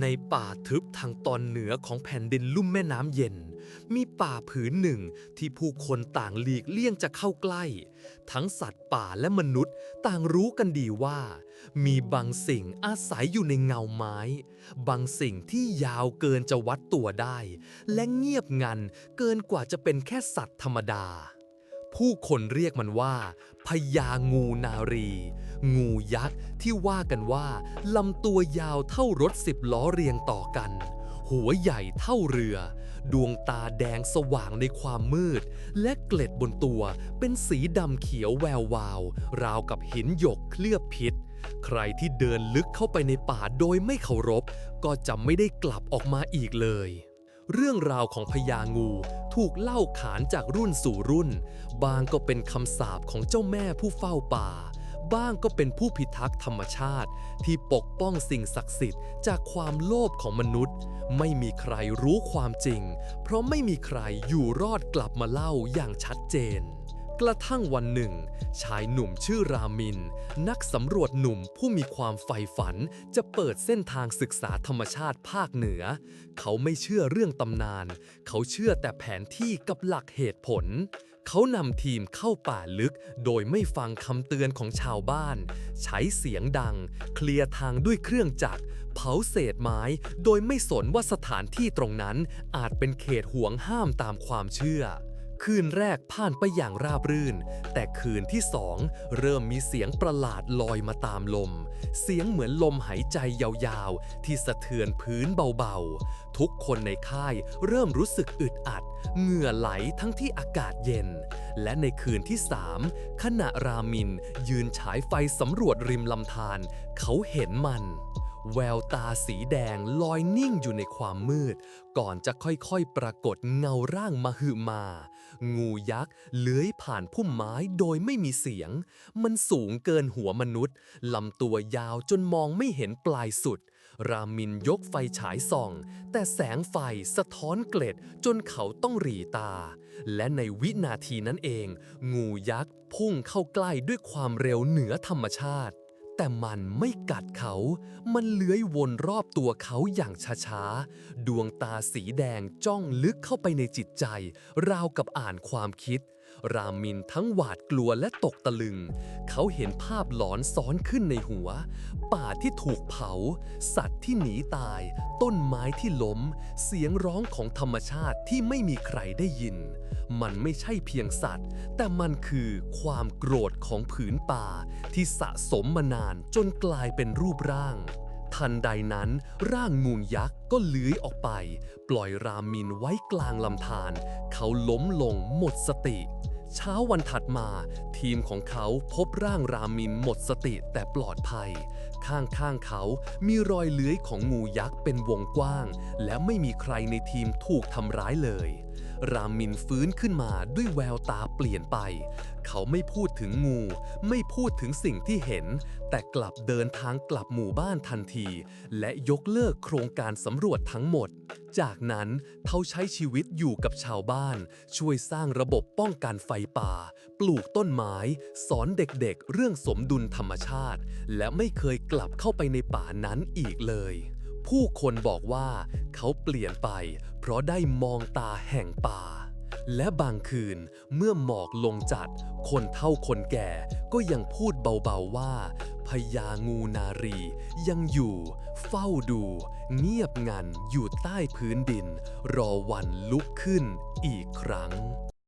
ในป่าทึบทางตอนเหนือของแผ่นดินลุ่มแม่น้ำเย็น มีป่าผืนหนึ่งที่ผู้คนต่างหลีกเลี่ยงจะเข้าใกล้ ทั้งสัตว์ป่าและมนุษย์ต่างรู้กันดีว่า มีบางสิ่งอาศัยอยู่ในเงาไม้ บางสิ่งที่ยาวเกินจะวัดตัวได้ และเงียบงันเกินกว่าจะเป็นแค่สัตว์ธรรมดา ผู้คนเรียกมันว่าพญางูนารี งูยักษ์ที่ว่ากันว่าลำตัวยาวเท่ารถสิบล้อเรียงต่อกัน หัวใหญ่เท่าเรือ ดวงตาแดงสว่างในความมืด และเกล็ดบนตัวเป็นสีดำเขียวแวววาว ราวกับหินหยกเคลือบพิษ ใครที่เดินลึกเข้าไปในป่าโดยไม่เคารพ ก็จะไม่ได้กลับออกมาอีกเลย เรื่องราวของพญางูถูกเล่าขานจากรุ่นสู่รุ่น บางก็เป็นคำสาปของเจ้าแม่ผู้เฝ้าป่า บ้างก็เป็นผู้พิทักษ์ธรรมชาติ ที่ปกป้องสิ่งศักดิ์สิทธิ์จากความโลภของมนุษย์ ไม่มีใครรู้ความจริง เพราะไม่มีใครอยู่รอดกลับมาเล่าอย่างชัดเจน กระทั่งวันหนึ่ง ชายหนุ่มชื่อรามิน นักสำรวจหนุ่มผู้มีความใฝ่ฝันจะเปิดเส้นทางศึกษาธรรมชาติภาคเหนือ เขาไม่เชื่อเรื่องตำนาน เขาเชื่อแต่แผนที่กับหลักเหตุผลเขานำทีมเข้าป่าลึกโดยไม่ฟังคำเตือนของชาวบ้าน ใช้เสียงดัง เคลียร์ทางด้วยเครื่องจักร เผาเศษไม้ โดยไม่สนว่าสถานที่ตรงนั้นอาจเป็นเขตห่วงห้ามตามความเชื่อ คืนแรกผ่านไปอย่างราบรื่น แต่คืนที่สองเริ่มมีเสียงประหลาดลอยมาตามลม เสียงเหมือนลมหายใจยาวๆ ที่สะเทือนพื้นเบาๆ ทุกคนในค่ายเริ่มรู้สึกอึดอัด เหงื่อไหลทั้งที่อากาศเย็น และในคืนที่สามขณะรามินยืนฉายไฟสำรวจริมลำธารเขาเห็นมัน แววตาสีแดงลอยนิ่งอยู่ในความมืด ก่อนจะค่อยๆปรากฏเงาร่างมาหืมา งูยักษ์เลื้อยผ่านพุ่มไม้โดยไม่มีเสียง มันสูงเกินหัวมนุษย์ลำตัวยาวจนมองไม่เห็นปลายสุด รามินยกไฟฉายส่อง แต่แสงไฟสะท้อนเกล็ดจนเขาต้องหรีตา และในวินาทีนั้นเอง งูยักษ์พุ่งเข้าใกล้ด้วยความเร็วเหนือธรรมชาติ แต่มันไม่กัดเขา มันเลื้อยวนรอบตัวเขาอย่างช้าๆ ดวงตาสีแดงจ้องลึกเข้าไปในจิตใจ ราวกับอ่านความคิด รามินทั้งหวาดกลัวและตกตะลึง เขาเห็นภาพหลอนซ้อนขึ้นในหัว ป่าที่ถูกเผา สัตว์ที่หนีตาย ต้นไม้ที่ล้ม เสียงร้องของธรรมชาติที่ไม่มีใครได้ยิน มันไม่ใช่เพียงสัตว์ แต่มันคือความโกรธของผืนป่า ที่สะสมมานานจนกลายเป็นรูปร่างทันใดนั้นร่างงูยักษ์ก็เลื้อยออกไป ปล่อยรามินไว้กลางลำธารเขาล้มลงหมดสติ เช้าวันถัดมา ทีมของเขาพบร่างรามินหมดสติแต่ปลอดภัย ข้างๆเขามีรอยเลื้อยของงูยักษ์เป็นวงกว้าง และไม่มีใครในทีมถูกทำร้ายเลย รามินฟื้นขึ้นมาด้วยแววตาเปลี่ยนไป เขาไม่พูดถึงงู ไม่พูดถึงสิ่งที่เห็น แต่กลับเดินทางกลับหมู่บ้านทันที และยกเลิกโครงการสำรวจทั้งหมด จากนั้นเขาใช้ชีวิตอยู่กับชาวบ้าน ช่วยสร้างระบบป้องกันไฟป่า ปลูกต้นไม้ สอนเด็กๆ เรื่องสมดุลธรรมชาติ และไม่เคยกลับเข้าไปในป่านั้นอีกเลย ผู้คนบอกว่าเขาเปลี่ยนไป ราะได้มองตาแห่งป่า และบางคืนเมื่อหมอกลงจัด คนเท่าคนแก่ก็ยังพูดเบาๆว่าพญางูนารี ยังอยู่ เฝ้าดู เงียบงันอยู่ใต้พื้นดิน รอวันลุกขึ้นอีกครั้ง